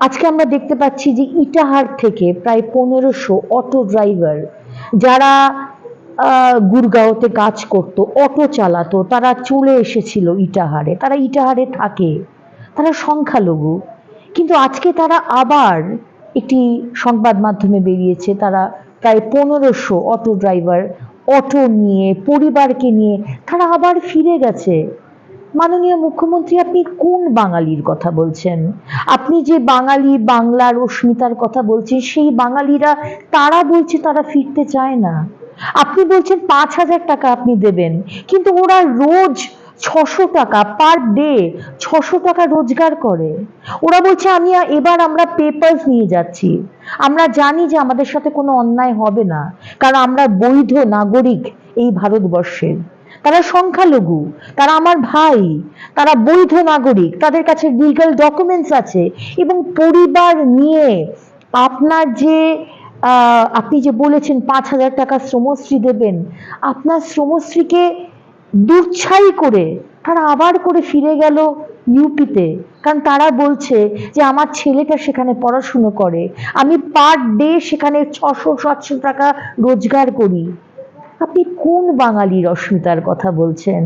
আজকে আমরা দেখতে পাচ্ছি যে ইটাহার থেকে প্রায় পনেরোশো অটো ড্রাইভার যারা গুরগাঁওতে কাজ করত, অটো চালাতো, তারা চলে এসেছিল ইটাহারে। তারা ইটাহারে থাকে। তারা সংখ্যালঘু। কিন্তু আজকে তারা আবার একটি সংবাদ মাধ্যমে বেরিয়েছে, তারা প্রায় পনেরোশো অটো ড্রাইভার অটো নিয়ে, পরিবারকে নিয়ে, তারা আবার ফিরে গেছে। মাননীয় মুখ্যমন্ত্রী, আপনি কোন বাঙালির কথা বলছেন? আপনি যে বাঙালি বাংলার অস্মিতার কথা বলছেন, সেই বাঙালিরা তারা বলছে তারা ফিরতে চায় না। আপনি বলছেন পাঁচ হাজার টাকা আপনি দেবেন, কিন্তু ওরা রোজ ছশো টাকা পার ডে ছশো টাকা রোজগার করে। ওরা বলছে, আমি এবার আমরা পেপার্স নিয়ে যাচ্ছি। আমরা জানি যে আমাদের সাথে কোনো অন্যায় হবে না, কারণ আমরা বৈধ নাগরিক এই ভারতবর্ষের। তারা সংখ্যালঘু, তারা আমার ভাই, তারা বৈধ নাগরিক, তাদের কাছে লিগাল ডকুমেন্টস আছে এবং পরিবার নিয়ে আপনার যে আপনি যে বলেছেন পাঁচ হাজার টাকা শ্রমশ্রী দেবেন, আপনার শ্রমশ্রীকে দুচ্ছাই করে তারা আবার করে ফিরে গেল ইউপিতে। কারণ তারা বলছে যে আমার ছেলেটা সেখানে পড়াশুনো করে, আমি পার ডে সেখানে ছশো সাতশো টাকা রোজগার করি। আপনি কোন বাঙালির অস্মিতার কথা বলছেন?